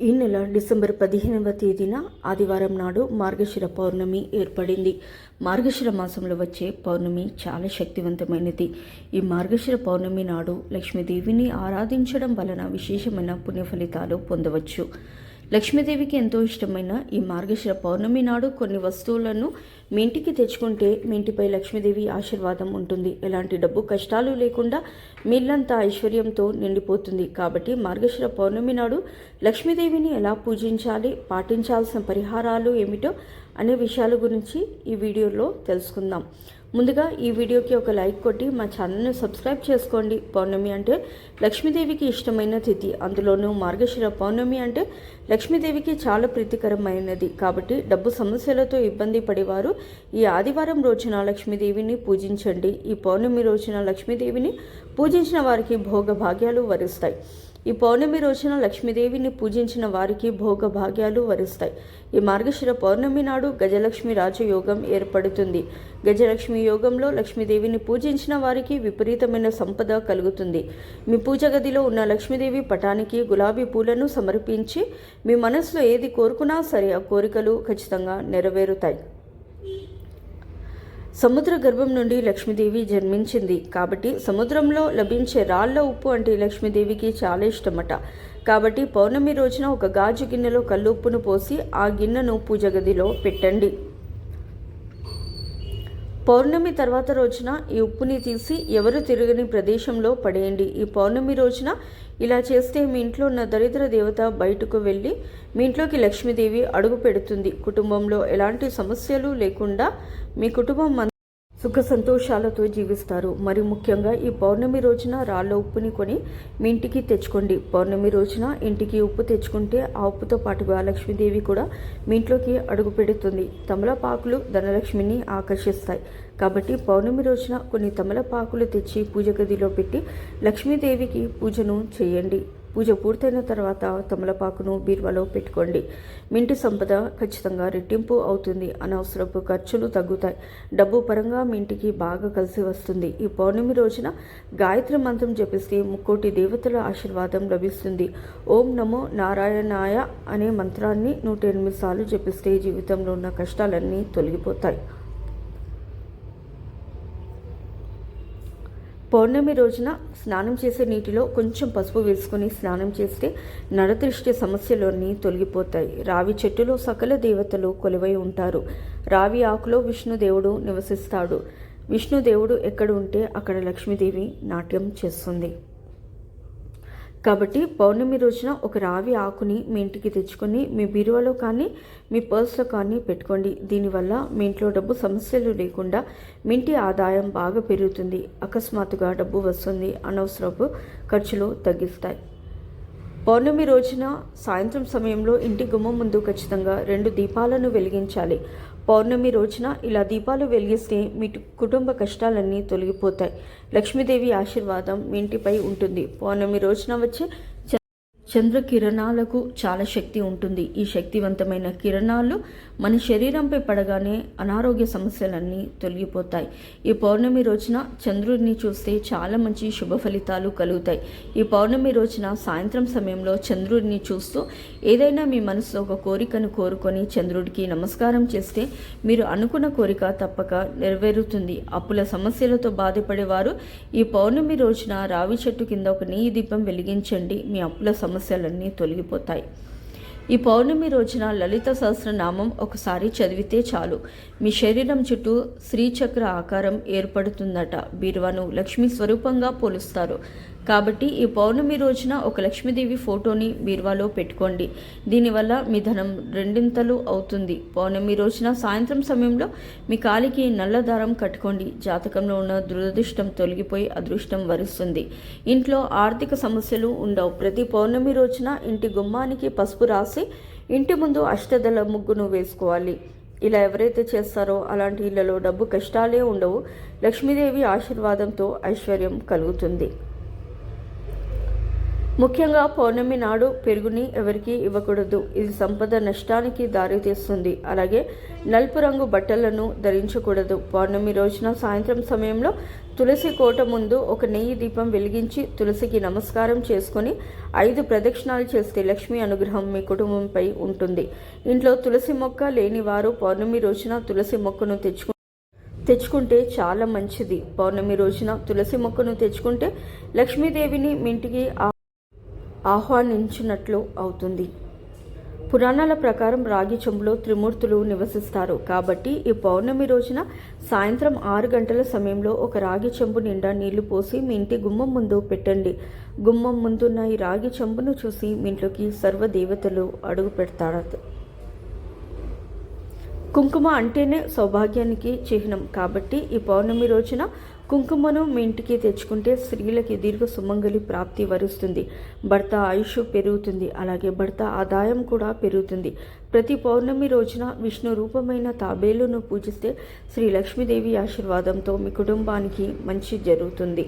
ఈ నెల డిసెంబర్ పదిహేనవ తేదీన ఆదివారం నాడు మార్గశిర పౌర్ణమి ఏర్పడింది. మార్గశిర మాసంలో వచ్చే పౌర్ణమి చాలా శక్తివంతమైనది. ఈ మార్గశిర పౌర్ణమి నాడు లక్ష్మీదేవిని ఆరాధించడం వలన విశేషమైన పుణ్య ఫలితాలు పొందవచ్చు. లక్ష్మీదేవికి ఎంతో ఇష్టమైన ఈ మార్గశిర పౌర్ణమి నాడు కొన్ని వస్తువులను మీ ఇంటికి తెచ్చుకుంటే మీ ఇంటిపై లక్ష్మీదేవి ఆశీర్వాదం ఉంటుంది. ఎలాంటి డబ్బు కష్టాలు లేకుండా మీళ్ళంతా ఐశ్వర్యంతో నిండిపోతుంది. కాబట్టి మార్గశిర పౌర్ణమి నాడు లక్ష్మీదేవిని ఎలా పూజించాలి పాటించాల్సిన పరిహారాలు ఏమిటో అనే విషయాల గురించి ఈ వీడియోలో తెలుసుకుందాం. ముందుగా ఈ వీడియోకి ఒక లైక్ కొట్టి మా ఛానల్ని సబ్స్క్రైబ్ చేసుకోండి. పౌర్ణమి అంటే లక్ష్మీదేవికి ఇష్టమైన తిథి. అందులోనూ మార్గశిర పౌర్ణమి అంటే లక్ష్మీదేవికి చాలా ప్రీతికరమైనది. కాబట్టి డబ్బు సమస్యలతో ఇబ్బంది పడేవారు ఈ ఆదివారం రోజున లక్ష్మీదేవిని పూజించండి. ఈ పౌర్ణమి రోజున లక్ష్మీదేవిని పూజించిన వారికి భోగ భాగ్యాలు వరిస్తాయి. ఈ పౌర్ణమి రోజున లక్ష్మీదేవిని పూజించిన వారికి భోగ భాగ్యాలు వరిస్తాయి. ఈ మార్గశిర పౌర్ణమి నాడు గజలక్ష్మి రాజయోగం ఏర్పడుతుంది. గజలక్ష్మి యోగంలో లక్ష్మీదేవిని పూజించిన వారికి విపరీతమైన సంపద కలుగుతుంది. మీ పూజ గదిలో ఉన్న లక్ష్మీదేవి పటానికి గులాబీ పూలను సమర్పించి మీ మనసులో ఏది కోరుకున్నా సరే ఆ కోరికలు ఖచ్చితంగా నెరవేరుతాయి. సముద్ర గర్భం నుండి లక్ష్మీదేవి జన్మించింది. కాబట్టి సముద్రంలో లభించే రాళ్ళ ఉప్పు అంటే లక్ష్మీదేవికి చాలా ఇష్టమట. కాబట్టి పౌర్ణమి రోజున ఒక గాజు గిన్నెలో కల్లుప్పును పోసి ఆ గిన్నెను పూజ గదిలో పెట్టండి. పౌర్ణమి తర్వాత రోజున ఈ ఉప్పుని తీసి ఎవరు తిరగని ప్రదేశంలో పడేయండి. ఈ పౌర్ణమి రోజున ఇలా చేస్తే మీ ఇంట్లో ఉన్న దరిద్ర దేవత బయటకు వెళ్ళి మీ ఇంట్లోకి లక్ష్మీదేవి అడుగు పెడుతుంది. కుటుంబంలో ఎలాంటి సమస్యలు లేకుండా మీ కుటుంబం సుఖ సంతోషాలతో జీవిస్తారు. మరి ముఖ్యంగా ఈ పౌర్ణమి రోజున రాళ్ళ ఉప్పుని కొని మీ ఇంటికి తెచ్చుకోండి. పౌర్ణమి రోజున ఇంటికి ఉప్పు తెచ్చుకుంటే ఆ ఉప్పుతో పాటుగా లక్ష్మీదేవి కూడా మీ ఇంట్లోకి అడుగు పెడుతుంది. తమలపాకులు ధనలక్ష్మిని ఆకర్షిస్తాయి. కాబట్టి పౌర్ణమి రోజున కొన్ని తమలపాకులు తెచ్చి పూజ గదిలో పెట్టి లక్ష్మీదేవికి పూజను చేయండి. పూజ పూర్తయిన తర్వాత తమలపాకును బీరువాలో పెట్టుకోండి. మింటి సంపద ఖచ్చితంగా రెట్టింపు అవుతుంది. అనవసరపు ఖర్చులు తగ్గుతాయి. డబ్బు పరంగా మీ ఇంటికి బాగా కలిసి వస్తుంది. ఈ పౌర్ణమి రోజున గాయత్రి మంత్రం జపిస్తే ముక్కోటి దేవతల ఆశీర్వాదం లభిస్తుంది. ఓం నమో నారాయణాయ అనే మంత్రాన్ని నూట ఎనిమిది సార్లు జపిస్తే జీవితంలో ఉన్న కష్టాలన్నీ తొలగిపోతాయి. పౌర్ణమి రోజున స్నానం చేసే నీటిలో కొంచెం పసుపు వేసుకుని స్నానం చేస్తే నరదృష్టి సమస్యలన్నీ తొలగిపోతాయి. రావి చెట్టులో సకల దేవతలు కొలువై ఉంటారు. రావి ఆకులో విష్ణుదేవుడు నివసిస్తాడు. విష్ణుదేవుడు ఎక్కడ ఉంటే అక్కడ లక్ష్మీదేవి నాట్యం చేస్తుంది. కాబట్టి పౌర్ణమి రోజున ఒక రావి ఆకుని మీ ఇంటికి తెచ్చుకొని మీ బీరువాలో కానీ మీ పర్స్లో కానీ పెట్టుకోండి. దీనివల్ల మీ ఇంట్లో డబ్బు సమస్యలు లేకుండా మీ ఇంటి ఆదాయం బాగా పెరుగుతుంది. అకస్మాత్తుగా డబ్బు వస్తుంది. అనవసరపు ఖర్చులు తగ్గిస్తాయి. పౌర్ణమి రోజున సాయంత్రం సమయంలో ఇంటి గుమ్మం ముందు ఖచ్చితంగా రెండు దీపాలను వెలిగించాలి. పౌర్ణమి రోజున ఇలా దీపాలు వెలిగిస్తే మీ కుటుంబ కష్టాలన్నీ తొలగిపోతాయి. లక్ష్మీదేవి ఆశీర్వాదం మీ ఇంటిపై ఉంటుంది. పౌర్ణమి రోజున వచ్చే చంద్ర కిరణాలకు చాలా శక్తి ఉంటుంది. ఈ శక్తివంతమైన కిరణాలు మన శరీరంపై పడగానే అనారోగ్య సమస్యలన్నీ తొలగిపోతాయి. ఈ పౌర్ణమి రోజున చంద్రుడిని చూస్తే చాలా మంచి శుభ ఫలితాలు కలుగుతాయి. ఈ పౌర్ణమి రోజున సాయంత్రం సమయంలో చంద్రుడిని చూస్తూ ఏదైనా మీ మనసులో ఒక కోరికను కోరుకొని చంద్రుడికి నమస్కారం చేస్తే మీరు అనుకున్న కోరిక తప్పక నెరవేరుతుంది. అప్పుల సమస్యలతో బాధపడేవారు ఈ పౌర్ణమి రోజున రావి చెట్టు కింద ఒక నెయ్యి దీపం వెలిగించండి. మీ అప్పుల సమస్య సమస్యలన్నీ తొలగిపోతాయి. ఈ పౌర్ణమి రోజున లలిత సహస్రనామం ఒకసారి చదివితే చాలు. మీ శరీరం చుట్టూ శ్రీచక్ర ఆకారం ఏర్పడుతుందట. బీరువాను లక్ష్మీ స్వరూపంగా పోలుస్తారు. కాబట్టి ఈ పౌర్ణమి రోజున ఒక లక్ష్మీదేవి ఫోటోని బీరువాలో పెట్టుకోండి. దీనివల్ల మీ ధనం రెండింతలు అవుతుంది. పౌర్ణమి రోజున సాయంత్రం సమయంలో మీ కాలికి నల్ల దారం కట్టుకోండి. జాతకంలో ఉన్న దురదృష్టం తొలగిపోయి అదృష్టం వరిస్తుంది. ఇంట్లో ఆర్థిక సమస్యలు ఉండవు. ప్రతి పౌర్ణమి రోజున ఇంటి గుమ్మానికి పసుపు రాసి ఇంటి ముందు అష్టదళ ముగ్గును వేసుకోవాలి. ఇలా ఎవరైతే చేస్తారో అలాంటి ఇళ్ళలో డబ్బు కష్టాలే ఉండవు. లక్ష్మీదేవి ఆశీర్వాదంతో ఐశ్వర్యం కలుగుతుంది. ముఖ్యంగా పౌర్ణమి నాడు పెరుగుని ఎవరికి ఇవ్వకూడదు. ఇది సంపద నష్టానికి దారితీస్తుంది. అలాగే నలుపు రంగు బట్టలను ధరించకూడదు. పౌర్ణమి రోజున సాయంత్రం సమయంలో తులసి కోట ముందు ఒక నెయ్యి దీపం వెలిగించి తులసికి నమస్కారం చేసుకొని ఐదు ప్రదక్షిణాలు చేస్తే లక్ష్మీ అనుగ్రహం మీ కుటుంబంపై ఉంటుంది. ఇంట్లో తులసి మొక్క లేని వారు పౌర్ణమి రోజున తులసి మొక్కను తెచ్చుకు తెచ్చుకుంటే చాలా మంచిది. పౌర్ణమి రోజున తులసి మొక్కను తెచ్చుకుంటే లక్ష్మీదేవిని మీ ఇంటికి ఆ- ఆహ్వానించినట్లు అవుతుంది. పురాణాల ప్రకారం రాగి చెంబులో త్రిమూర్తులు నివసిస్తారు. కాబట్టి ఈ పౌర్ణమి రోజున సాయంత్రం ఆరు గంటల సమయంలో ఒక రాగి చెంబు నిండా నీళ్ళు పోసి మీ ఇంటి గుమ్మం ముందు పెట్టండి. గుమ్మం ముందున్న ఈ రాగి చెంబును చూసి మీ ఇంట్లోకి సర్వదేవతలు అడుగు పెడతారు కుంకుమ అంటేనే సౌభాగ్యానికి చిహ్నం. కాబట్టి ఈ పౌర్ణమి రోజున కుంకుమను మీ ఇంటికి తెచ్చుకుంటే స్త్రీలకి దీర్ఘ సుమంగలి ప్రాప్తి వరుస్తుంది. భర్త ఆయుష్ పెరుగుతుంది. అలాగే భర్త ఆదాయం కూడా పెరుగుతుంది. ప్రతి పౌర్ణమి రోజున విష్ణు రూపమైన తాబేలును పూజిస్తే శ్రీ లక్ష్మీదేవి ఆశీర్వాదంతో మీ కుటుంబానికి మంచి జరుగుతుంది.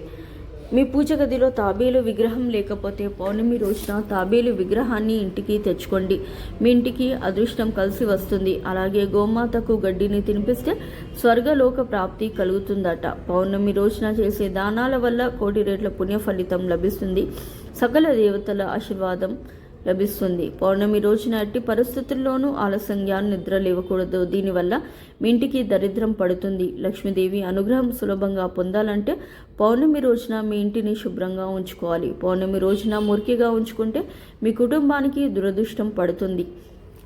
మీ పూజ గదిలో తాబేలు విగ్రహం లేకపోతే పౌర్ణమి రోజున తాబేలు విగ్రహాన్ని ఇంటికి తెచ్చుకోండి. మీ ఇంటికి అదృష్టం కలిసి వస్తుంది. అలాగే గోమాతకు గడ్డిని తినిపిస్తే స్వర్గలోక ప్రాప్తి కలుగుతుందట. పౌర్ణమి రోజున చేసే దానాల వల్ల కోటి రేట్ల పుణ్య ఫలితం లభిస్తుంది. సకల దేవతల ఆశీర్వాదం లభిస్తుంది. పౌర్ణమి రోజున ఎట్టి పరిస్థితుల్లోనూ ఆలస్యంగా నిద్ర లేవకూడదు. దీనివల్ల మీ ఇంటికి దరిద్రం పడుతుంది. లక్ష్మీదేవి అనుగ్రహం సులభంగా పొందాలంటే పౌర్ణమి రోజున మీ ఇంటిని శుభ్రంగా ఉంచుకోవాలి. పౌర్ణమి రోజున మురికిగా ఉంచుకుంటే మీ కుటుంబానికి దురదృష్టం పడుతుంది.